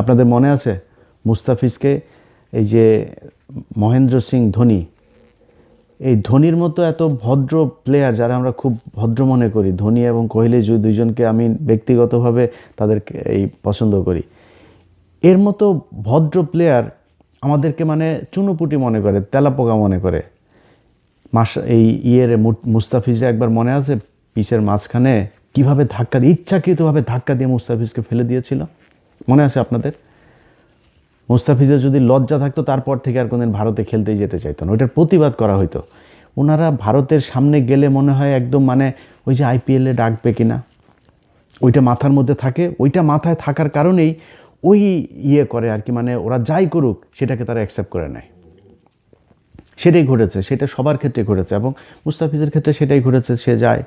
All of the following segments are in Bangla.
আপনাদের মনে আছে? মুস্তাফিজকে এই যে মহেন্দ্র সিং ধোনি, এই ধোনির মতো এত ভদ্র প্লেয়ার যারা আমরা খুব ভদ্র মনে করি, ধোনি এবং কোহলি যে দুইজনকে আমি ব্যক্তিগতভাবে তাদেরকে এই পছন্দ করি, এর মতো ভদ্র প্লেয়ার আমাদেরকে মানে চুনোপুটি মনে করে, তেলাপোকা মনে করে। মাস, এই ইয়ের মুস্তাফিজরা একবার মনে আছে পিসের মাঝখানে কীভাবে ধাক্কা দিয়ে, ইচ্ছাকৃতভাবে ধাক্কা দিয়ে মুস্তাফিজকে ফেলে দিয়েছিল? মনে আছে আপনাদের? মুস্তাফিজের যদি লজ্জা থাকতো, তারপর থেকে আর কোনদিন ভারতে খেলতেই যেতে চাইতো না। ওইটার প্রতিবাদ করা হইতো। ওনারা ভারতের সামনে গেলে মনে হয় একদম মানে ওই যে আইপিএলে ডাকবে কিনা, ওইটা মাথার মধ্যে থাকে। ওইটা মাথায় থাকার কারণেই ওই ইয়ে করে আর কি মানে ওরা যাই করুক, সেটাকে তারা অ্যাকসেপ্ট করে নেয়। সেটাই ঘটেছে, সেটা সবার ক্ষেত্রে ঘটেছে এবং মুস্তাফিজের ক্ষেত্রে সেটাই ঘটেছে। সে যায়,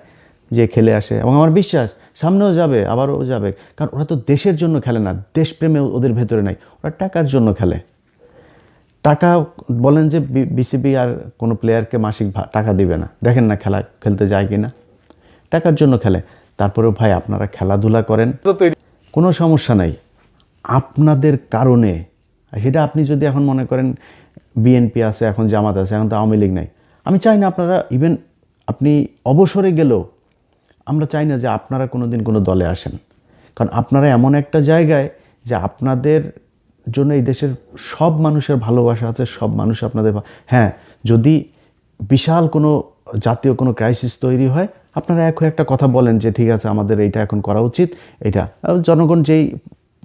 যে খেলে আসে এবং আমার বিশ্বাস সামনেও যাবে আবারও যাবে। কারণ ওরা তো দেশের জন্য খেলে না দেশপ্রেমে ওদের ভেতরে নাই। ওরা টাকার জন্য খেলে। টাকা বলেন যে বিসিবি আর কোনো প্লেয়ারকে মাসিক টাকা দিবে না। দেখেন না খেলা খেলতে যায় কি না টাকার জন্য খেলে। তারপরেও ভাই আপনারা খেলাধুলা করেন। কোনো সমস্যা নাই। আপনাদের কারণে সেটা আপনি যদি এখন মনে করেন বিএনপি আছে এখন জামাত আছে এখন তো আওয়ামী লীগ নাই। আমি চাই না আপনারা ইভেন আপনি অবসরে গেলেও আমরা চাই না যে আপনারা কোনো দিন কোনো দলে আসেন। কারণ আপনারা এমন একটা জায়গায় যে আপনাদের জন্য এই দেশের সব মানুষের ভালোবাসা আছে, সব মানুষ আপনাদের হ্যাঁ যদি বিশাল কোনো জাতীয় কোনো ক্রাইসিস তৈরি হয়, আপনারা এক একটা কথা বলেন যে, ঠিক আছে, আমাদের এইটা এখন করা উচিত এটা জনগণ যেই,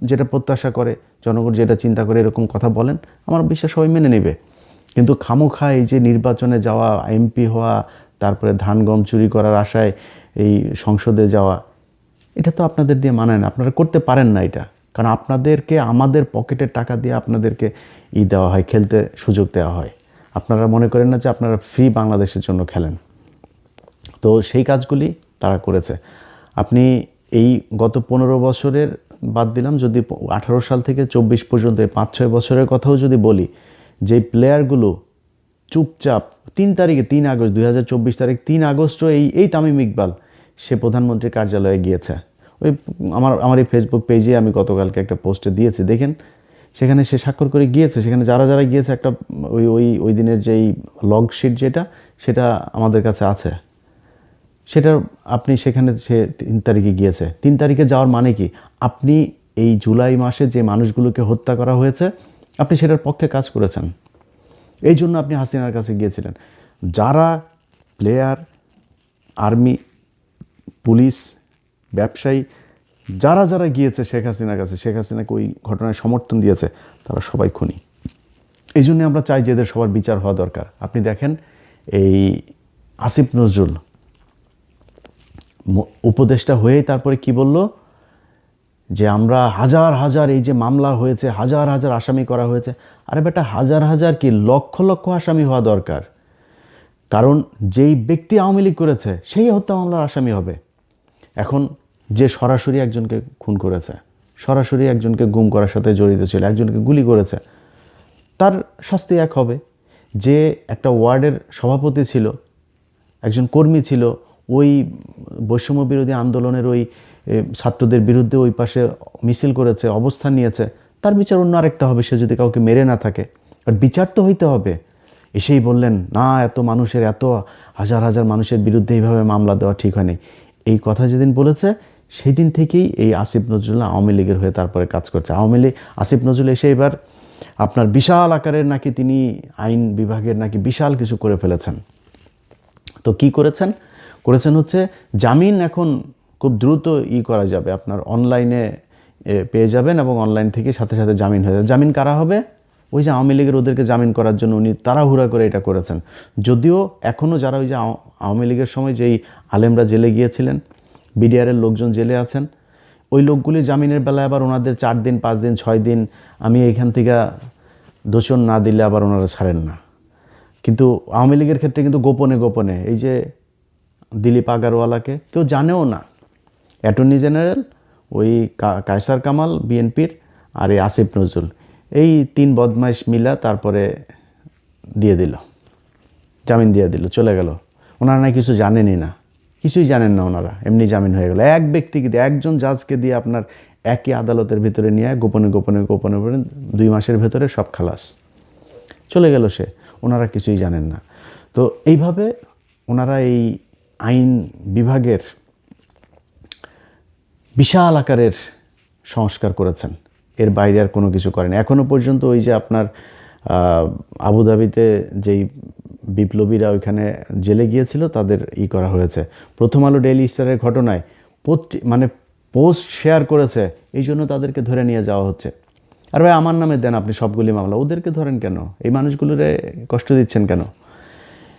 যেটা প্রত্যাশা করে, জনগণ যেটা চিন্তা করে এরকম কথা বলেন, আমার বিশ্বাস সবাই মেনে নেবে। কিন্তু খামোখা এই যে নির্বাচনে যাওয়া এমপি হওয়া, তারপরে ধান গম চুরি করার আশায় এই সংসদে যাওয়া, এটা তো আপনাদের দিয়ে মানায় না। আপনারা করতে পারেন না এটা। কারণ আপনাদেরকে, আমাদের পকেটের টাকা দিয়ে আপনাদেরকে ই দেওয়া হয়, খেলতে সুযোগ দেওয়া হয়। আপনারা মনে করেন না যে আপনারা ফ্রি বাংলাদেশের জন্য খেলেন। তো সেই কাজগুলি তারা করেছে। আপনি এই গত পনেরো বছরের বাদ দিলাম, যদি আঠারো সাল থেকে চব্বিশ পর্যন্ত, এই পাঁচ ছয় বছরের কথাও যদি বলি, যে প্লেয়ারগুলো চুপচাপ, তিন তারিখে তিন আগস্ট, দুই হাজার চব্বিশ তারিখ, তিন আগস্টও এই এই তামিম ইকবাল সে প্রধানমন্ত্রীর কার্যালয়ে গিয়েছে। ওই আমার আমার এই ফেসবুক পেজে আমি গতকালকে একটা পোস্টে দিয়েছি, দেখেন, সেখানে সে স্বাক্ষর করে গিয়েছে, সেখানে যারা যারা গিয়েছে, একটা, ওই ওই ওই দিনের যেই লগ শিট যেটা, সেটা আমাদের কাছে আছে। সেটা আপনি সেখানে সে তিন তারিখে গিয়েছে। তিন তারিখে যাওয়ার মানে কি? আপনি এই জুলাই মাসে যে মানুষগুলোকে হত্যা করা হয়েছে, আপনি সেটার পক্ষে কাজ করেছেন। এই জন্য আপনি হাসিনার কাছে গিয়েছিলেন। যারা প্লেয়ার আর্মি পুলিশ, ব্যবসায়ী, যারা যারা গিয়েছে শেখ হাসিনার কাছে, শেখ হাসিনাকে ওই ঘটনায় সমর্থন দিয়েছে, তারা সবাই খুনি। এই জন্য আমরা চাই যে এদের সবার বিচার হওয়া দরকার। আপনি দেখেন এই আসিফ নজরুল উপদেষ্টা হয়েই তারপরে কি বলল? যে আমরা হাজার হাজার এই যে মামলা হয়েছে, হাজার হাজার আসামি করা হয়েছে। আরে বেটা, হাজার হাজার কি লক্ষ লক্ষ আসামি হওয়া দরকার? কারণ যেই ব্যক্তি আওয়ামী লীগ করেছে, সেই হত্যা মামলার আসামি হবে। এখন যে সরাসরি একজনকে খুন করেছে, সরাসরি একজনকে গুম করার সাথে জড়িত ছিল, একজনকে গুলি করেছে, তার শাস্তি এক হবে। যে একটা ওয়ার্ডের সভাপতি ছিল, একজন কর্মী ছিল, ওই বৈষম্য বিরোধী আন্দোলনের ওই ছাত্রদের বিরুদ্ধে ওই পাশে মিছিল করেছে, অবস্থান নিয়েছে, তার বিচার অন্য আরেকটা হবে, সে যদি কাউকে মেরে না থাকে। আর বিচার তো হইতে হবে। এসেই বললেন, না, এত মানুষের, এত হাজার হাজার মানুষের বিরুদ্ধে এইভাবে মামলা দেওয়া ঠিক হয়নি। এই কথা যেদিন বলেছে, সেদিন থেকেই এই আসিফ নজরুল আওয়ামী লীগের হয়ে তারপরে কাজ করছে। আওয়ামী লীগ, আসিফ নজরুল এসে এবার আপনার বিশাল আকারের নাকি তিনি আইন বিভাগের নাকি বিশাল কিছু করে ফেলেছেন। তো কি করেছেন? করেছেন হচ্ছে জামিন এখন খুব দ্রুত ই করা যাবে। আপনার অনলাইনে পেয়ে যাবেন এবং অনলাইন থেকে সাথে সাথে জামিন হয়ে যাবে। জামিন কারা হবে? ওই যে আওয়ামী লীগের ওদেরকে জামিন করার জন্য উনি তাড়াহুড়া করে এটা করেছেন। যদিও এখনও যারা ওই যে আওয়ামী লীগের সময় যেই আলেমরা জেলে গিয়েছিলেন, বিডিআরের লোকজন জেলে আছেন, ওই লোকগুলি জামিনের বেলায় আবার ওনাদের চার দিন, পাঁচ দিন, ছয় দিন আমি এইখান থেকে দোষণ না দিলে আবার ওনারা ছাড়েন না। কিন্তু আওয়ামী লীগের ক্ষেত্রে কিন্তু গোপনে গোপনে এই যে দিলীপ আগারওয়ালাকে কেউ জানেও না। অ্যাটর্নি জেনারেল, ওই কায়সার কামাল, বিএনপির, আর এই আসিফ নজরুল। এই তিন বদমাইশ মিলা তারপরে দিয়ে দিল। জামিন দিয়ে দিল, চলে গেল। ওনারা না কিছু জানেনই না। কিছুই জানেন না ওনারা। এমনি জামিন হয়ে গেল। এক ব্যক্তিকে দিয়ে একজন জাজকে দিয়ে আপনার একই আদালতের ভিতরে নিয়ে গোপনে গোপনে গোপনে গোপনে, দুই মাসের ভেতরে সব খালাস। চলে গেল সে। ওনারা কিছুই জানেন না। তো এইভাবে ওনারা এই আইন বিভাগের বিশাল আকারের সংস্কার করেছেন। এর বাইরে আর কোনো কিছু করেন। এখনও পর্যন্ত ওই যে আপনার আবুধাবিতে যেই বিপ্লবীরা ওইখানে জেলে গিয়েছিল, তাদের ই করা হয়েছে। প্রথম আলো ডেইলি স্টারের ঘটনায় পত্রি- মানে পোস্ট শেয়ার করেছে, এই জন্য তাদেরকে ধরে নিয়ে যাওয়া হচ্ছে। আর ভাই, আমার নামে দেন আপনি সবগুলি মামলা। ওদেরকে ধরেন কেন? এই মানুষগুলোরে কষ্ট দিচ্ছেন কেন?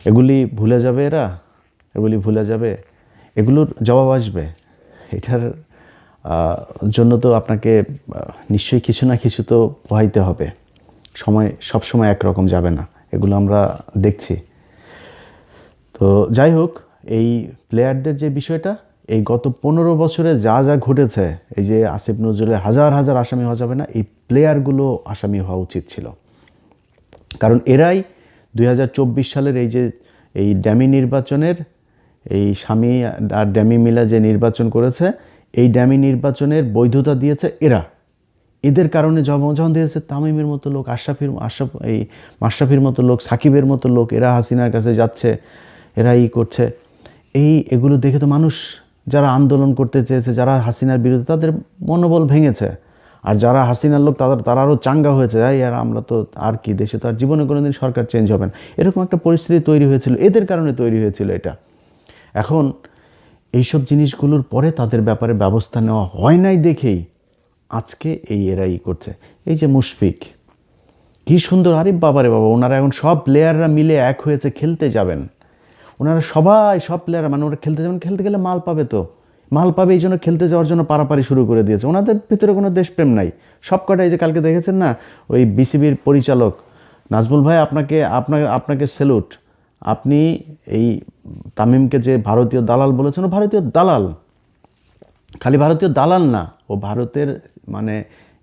এগুলি ভুলে যাবে এরা? এগুলি ভুলে যাবে? এগুলোর জবাব আসবে? এটার জন্য তো আপনাকে নিশ্চয়ই কিছু না কিছু তো পোহাইতে হবে। সময়, সব সময় একরকম যাবে না। এগুলো আমরা দেখছি। তো যাই হোক, এই প্লেয়ারদের যে বিষয়টা, এই গত পনেরো বছরে যা যা ঘটেছে, এই যে আসিফ নজরুলের হাজার হাজার আসামি হওয়া যাবে না, এই প্লেয়ারগুলো আসামি হওয়া উচিত ছিল। কারণ এরাই দুই হাজার চব্বিশ সালের এই যে, এই ড্যামি নির্বাচনের, এই স্বামী আর ড্যামি মিলা যে নির্বাচন করেছে এই ড্যামি নির্বাচনের বৈধতা দিয়েছে এরা। এদের কারণে জমজন দিয়েছে তামিমের মতো লোক, আশরাফির, আশরাফ, এই মাশরাফির মতো লোক, সাকিবের মতো লোক, এরা হাসিনার কাছে যাচ্ছে, এরা ই করছে। এই এগুলো দেখে তো মানুষ, যারা আন্দোলন করতে চেয়েছে, যারা হাসিনার বিরুদ্ধে, তাদের মনোবল ভেঙেছে। আর যারা হাসিনার লোক, তাদের, তারা আরও চাঙ্গা হয়েছে। এই আর আমরা তো আর কি, দেশে তো আর জীবনে কোনোদিন সরকার চেঞ্জ হবে না। এরকম একটা পরিস্থিতি তৈরি হয়েছিল। এদের কারণে তৈরি হয়েছিল এটা। এখন এইসব জিনিসগুলোর পরে তাদের ব্যাপারে ব্যবস্থা নেওয়া হয় নাই দেখেই আজকে এই এরাই করছে। এই যে মুশফিক, কি সুন্দর, আরে বাবারে বাবা, ওনারা এখন সব প্লেয়াররা মিলে এক হয়েছে, খেলতে যাবেন। ওনারা সবাই, সব প্লেয়ার মানে ওরা খেলতে যাবেন, খেলতে গেলে মাল পাবে তো। মাল পাবে এই জন্য খেলতে যাওয়ার জন্য পারাপারি শুরু করে দিয়েছে। ওনাদের ভিতরে কোনো দেশপ্রেম নাই। সব কটাই যে কালকে দেখেছেন না, ওই বিসিবির পরিচালক, নাজমুল ভাই, আপনাকে আপনাকে আপনাকে স্যালুট আপনি এই তামিমকে যে ভারতীয় দালাল বলেছেন, ও ভারতীয় দালাল। খালি ভারতীয় দালাল না, ও ভারতের মানে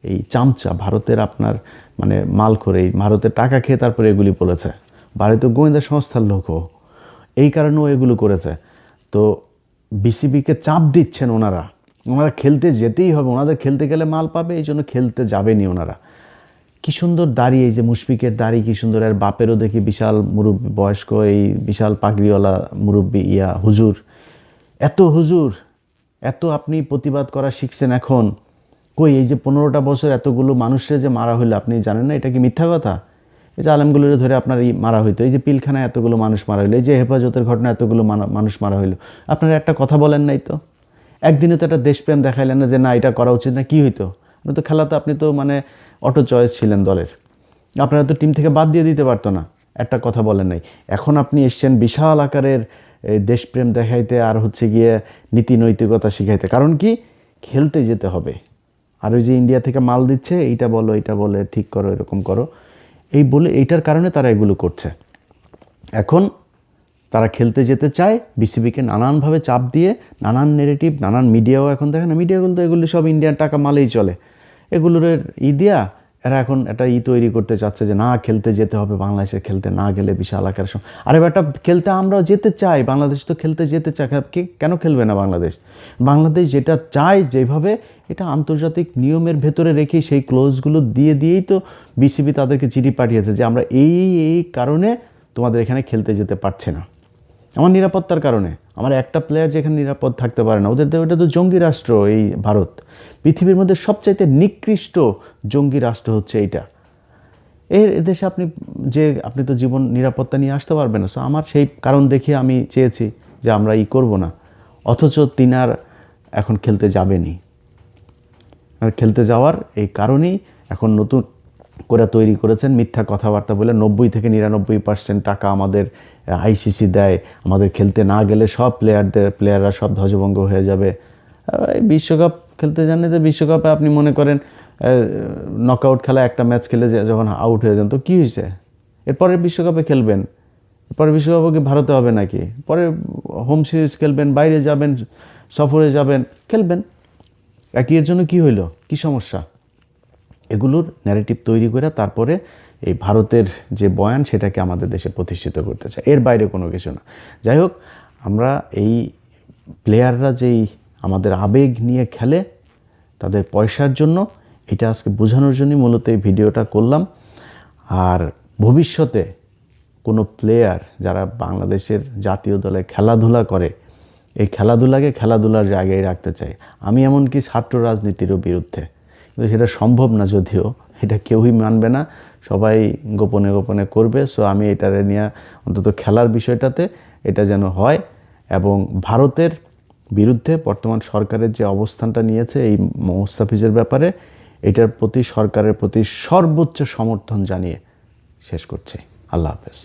এই চামচা, ভারতের আপনার মানে মাল করে এই ভারতের টাকা খেয়ে তারপরে এগুলি বলেছে। ভারতীয় গোয়েন্দা সংস্থার লোক ও। এই কারণে ও এগুলো করেছে। তো বিসিবিকে চাপ দিচ্ছেন ওনারা। ওনারা খেলতে যেতেই হবে, ওনাদের খেলতে গেলে মাল পাবে এই জন্য খেলতে যাবেনি ওনারা। কি সুন্দর দাড়ি, এই যে মুশফিকের দাড়ি, কি সুন্দর। আর বাপেরও দেখি বিশাল মুরব্বী, বয়স্ক, এই বিশাল পাগড়িওয়ালা মুরব্বী, ইয়া, হুজুর। এত হুজুর, এত আপনি প্রতিবাদ করা শিখছেন এখন। কই, এই যে পনেরোটা বছর এতগুলো মানুষের যে মারা হইল, আপনি জানেন না? এটা কি মিথ্যা কথা? এই যে আলমগুলোরে ধরে আপনার এই মারা হইতো। এই যে পিলখানায় এতগুলো মানুষ মারা হইল। এই যে হেফাজতের ঘটনা এতগুলো মানুষ মারা হইল। আপনারা একটা কথা বলেন নাই তো? একদিনে তো একটা দেশপ্রেম দেখাইলেন না যে, না, এটা করা উচিত না। কি হইতো? আপনি তো খেলাতে আপনি তো মানে অটো চয়েস ছিলেন দলের। আপনারা তো টিম থেকে বাদ দিয়ে দিতে পারতো না। একটা কথা বলেন নাই। এখন আপনি এসছেন বিশাল আকারের দেশপ্রেম দেখাইতে আর হচ্ছে গিয়ে নীতি নৈতিকতা শিখাইতে। কারণ কি? খেলতে যেতে হবে। আর ওই যে ইন্ডিয়া থেকে মাল দিচ্ছে, এইটা বলো, এইটা বলে, ঠিক করো, এরকম করো। এই বলে, এইটার কারণে তারা এগুলো করছে। এখন তারা খেলতে যেতে চায়, বিসিবিকে নানানভাবে চাপ দিয়ে, নানান নেগেটিভ নানান মিডিয়াও এখন দেখেন না মিডিয়াগুলো তো এগুলি সব ইন্ডিয়ান টাকা মালেই চলে। এগুলোর ই দিয়া এরা এখন একটা ই তৈরি করতে চাচ্ছে যে না খেলতে যেতে হবে, বাংলাদেশে খেলতে না গেলে বিশাল আকারের সম- আরে বেটা খেলতে আমরাও যেতে চাই, বাংলাদেশ তো খেলতে যেতে কে কেন খেলবে না বাংলাদেশ? বাংলাদেশ যেটা চায় যেভাবে, এটা আন্তর্জাতিক নিয়মের ভেতরে রেখে সেই ক্লোজগুলো দিয়ে দিয়েই তো বিসিবি তাদেরকে চিঠি পাঠিয়েছে যে আমরা এই এই কারণে তোমাদের এখানে খেলতে যেতে পারছে না। আমার নিরাপত্তার কারণে। আমার একটা প্লেয়ার যেখানে নিরাপদ থাকতে পারে না, ওদের ওটা তো জঙ্গি রাষ্ট্র এই ভারত। পৃথিবীর মধ্যে সবচাইতে নিকৃষ্ট জঙ্গি রাষ্ট্র হচ্ছে এইটা। এর দেশে আপনি যে, আপনি তো জীবন নিরাপত্তা নিয়ে আসতে পারবেন না। সো আমার সেই কারণ দেখে আমি চেয়েছি যে আমরা ই করব না। অথচ তিনার এখন খেলতে যাবেনি আর খেলতে যাওয়ার এই কারণেই এখন নতুন করে তৈরি করেছেন মিথ্যা কথাবার্তা বলে নব্বই থেকে নিরানব্বই পার্সেন্ট টাকা আমাদের আইসিসি দেয়। আমাদের খেলতে না গেলে সব প্লেয়ারদের প্লেয়াররা সব ধ্বজভঙ্গ হয়ে যাবে। বিশ্বকাপ খেলতে জানলে তো বিশ্বকাপে আপনি মনে করেন নকআউট খেলা একটা ম্যাচ খেলে যে- যখন আউট হয়ে যান, তো কী হয়েছে? এরপরে বিশ্বকাপে খেলবেন? পরে বিশ্বকাপে কি ভারতে হবে নাকি? পরে হোম সিরিজ খেলবেন, বাইরে যাবেন, সফরে যাবেন, খেলবেন। একই এর জন্য কি হইল? কি সমস্যা? এগুলোর ন্যারেটিভ তৈরি করে তারপরে এই ভারতের যে বয়ান, সেটাকে আমাদের দেশে প্রতিষ্ঠিত করতে চায়। এর বাইরে কোনো কিছু না। যাই হোক, আমরা এই প্লেয়াররা যেই আমাদের আবেগ নিয়ে খেলে তাদের পয়সার জন্য। এটা আজকে বোঝানোর জন্যই মূলত এই ভিডিওটা করলাম। আর ভবিষ্যতে কোনো প্লেয়ার যারা বাংলাদেশের জাতীয় দলে খেলাধুলা করে, এই খেলাধুলাকে খেলাধুলার জায়গায় রাখতে চাই আমি এমনকি ছাত্র রাজনীতিরও বিরুদ্ধে, কিন্তু সেটা সম্ভব না যদিও। এটা কেউই মানবে না, সবাই গোপনে গোপনে করবে। সো আমি এটারে নিয়ে অন্তত খেলার বিষয়টাতে এটা যেন হয়। এবং ভারতের বিরুদ্ধে বর্তমান সরকারের যে অবস্থানটা নিয়েছে এই মোস্তাফিজের ব্যাপারে, এটার প্রতি সরকারের প্রতি সর্বোচ্চ সমর্থন জানিয়ে শেষ করছি। আল্লাহ হাফেজ।